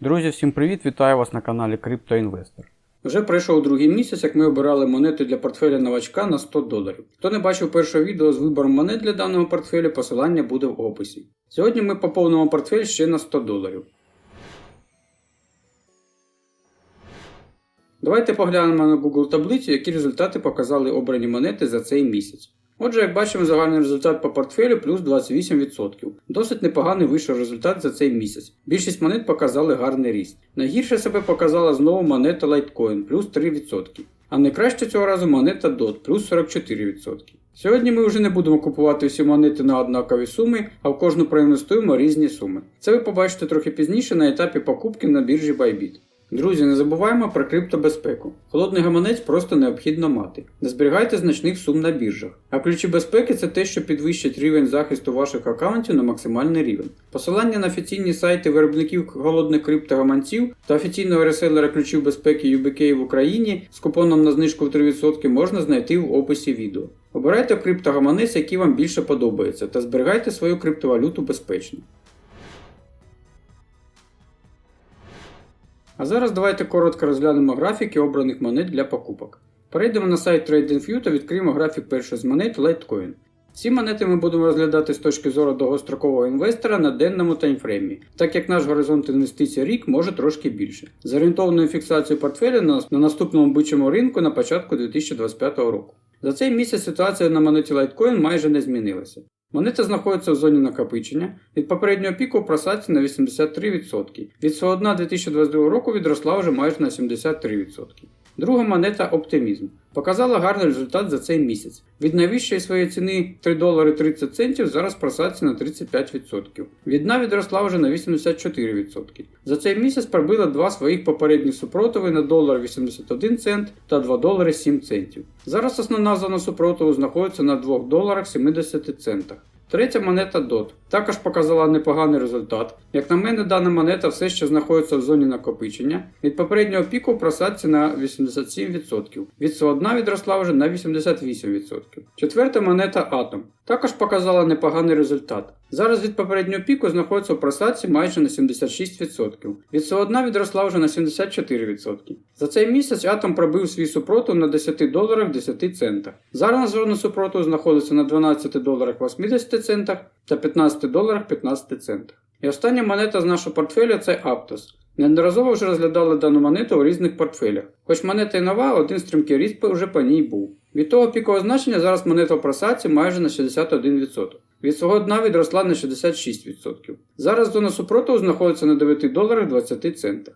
Друзі, всім привіт! Вітаю вас на каналі CryptoInvestor. Вже пройшов другий місяць, як ми обирали монети для портфеля новачка на 100 доларів. Хто не бачив першого відео з вибором монет для даного портфелю, посилання буде в описі. Сьогодні ми поповнимо портфель ще на 100 доларів. Давайте поглянемо на Google таблицю, які результати показали обрані монети за цей місяць. Отже, як бачимо, загальний результат по портфелю плюс 28%. Досить непоганий вийшов результат за цей місяць. Більшість монет показали гарний ріст. Найгірше себе показала знову монета Litecoin плюс 3%. А найкраще цього разу монета DOT плюс 44%. Сьогодні ми вже не будемо купувати всі монети на однакові суми, а в кожну проінвестуємо різні суми. Це ви побачите трохи пізніше на етапі покупки на біржі Bybit. Друзі, не забуваємо про криптобезпеку. Холодний гаманець просто необхідно мати. Не зберігайте значних сум на біржах. А ключі безпеки це те, що підвищить рівень захисту ваших аккаунтів на максимальний рівень. Посилання на офіційні сайти виробників холодних криптогаманців та офіційного реселера ключів безпеки UBK в Україні з купоном на знижку в 3% можна знайти в описі відео. Обирайте криптогаманець, який вам більше подобається, та зберігайте свою криптовалюту безпечно. А зараз давайте коротко розглянемо графіки обраних монет для покупок. Перейдемо на сайт TradingView та відкриємо графік першої з монет Litecoin. Ці монети ми будемо розглядати з точки зору довгострокового інвестора на денному таймфреймі, так як наш горизонт інвестицій рік може трошки більше. З орієнтовною фіксацією портфеля на, на наступному бичому ринку на початку 2025 року. За цей місяць ситуація на монеті Litecoin майже не змінилася. Монета знаходиться в зоні накопичення, від попереднього піку просадці на 83%. Від свого дна 2022 року відросла вже майже на 73%. Друга монета Оптимізм. Показала гарний результат за цей місяць. Від найвищої своєї ціни 3 долари 30 центів зараз просадці на 35%. Від дна відросла вже на 84%. За цей місяць пробила два своїх попередніх супротиви на долар 81 цент та 2 долари 7 центів. Зараз основна зона супротиву знаходиться на 2 доларах 70 центах. Третя монета DOT також показала непоганий результат. Як на мене, дана монета все ще знаходиться в зоні накопичення. Від попереднього піку просадці на 87%. Від свого відросла вже на 88%. Четверта монета Atom також показала непоганий результат. Зараз від попереднього піку знаходиться в просадці майже на 76%. Від свого відросла вже на 74%. За цей місяць Atom пробив свій супротив на 10 доларах 10 центах. Зараз зона супротиву знаходиться на 12 доларах 80 центах та 15 доларах 15 центах. І остання монета з нашого портфеля це Aptos. Неодноразово вже розглядали дану монету у різних портфелях. Хоч монета і нова, один стрімкий ріст вже по ній був. Від того пікового значення зараз монета в просадці майже на 61%. Від свого дна відросла на 66%. Зараз зона супротиву знаходиться на 9 доларах 20 центах.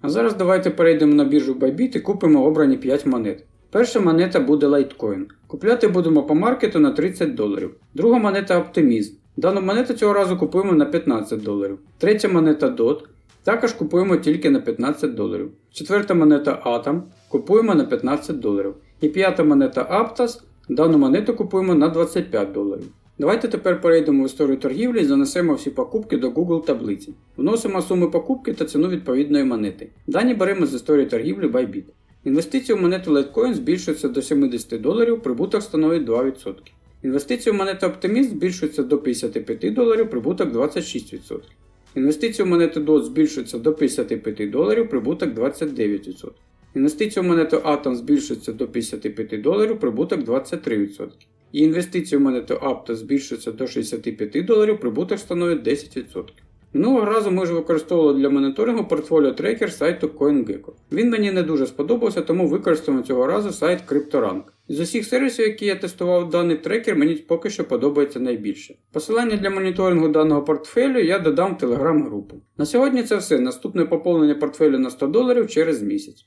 А зараз давайте перейдемо на біржу Bybit і купимо обрані 5 монет. Перша монета буде Litecoin. Купляти будемо по маркету на 30 доларів. Друга монета Optimism. Дану монету цього разу купуємо на 15 доларів. Третя монета DOT. Також купуємо тільки на 15 доларів. Четверта монета Atom. Купуємо на 15 доларів. І п'ята монета Aptos. Дану монету купуємо на 25 доларів. Давайте тепер перейдемо в історію торгівлі і занесемо всі покупки до Google таблиці. Вносимо суми покупки та ціну відповідної монети. Дані беремо з історії торгівлі Bybit. Інвестиції в монету Litecoin збільшуються до 70 доларів, прибуток становить 2%. Інвестиції в монету Optimist збільшуються до 55 доларів, прибуток 26%. Інвестиції в монету DOT збільшуються до 55 доларів, прибуток 29%. Інвестиції в монету Atom збільшуються до 55 доларів, прибуток 23%. І інвестиції в монету Aptos збільшуються до 65 доларів, прибуток становить 10%. Минулого разу ми вже використовували для моніторингу портфоліо трекер сайту CoinGecko. Він мені не дуже сподобався, тому використаємо цього разу сайт CryptoRank. З усіх сервісів, які я тестував даний трекер, мені поки що подобається найбільше. Посилання для моніторингу даного портфелю я додам в телеграм-групу. На сьогодні це все. Наступне поповнення портфелю на 100 доларів через місяць.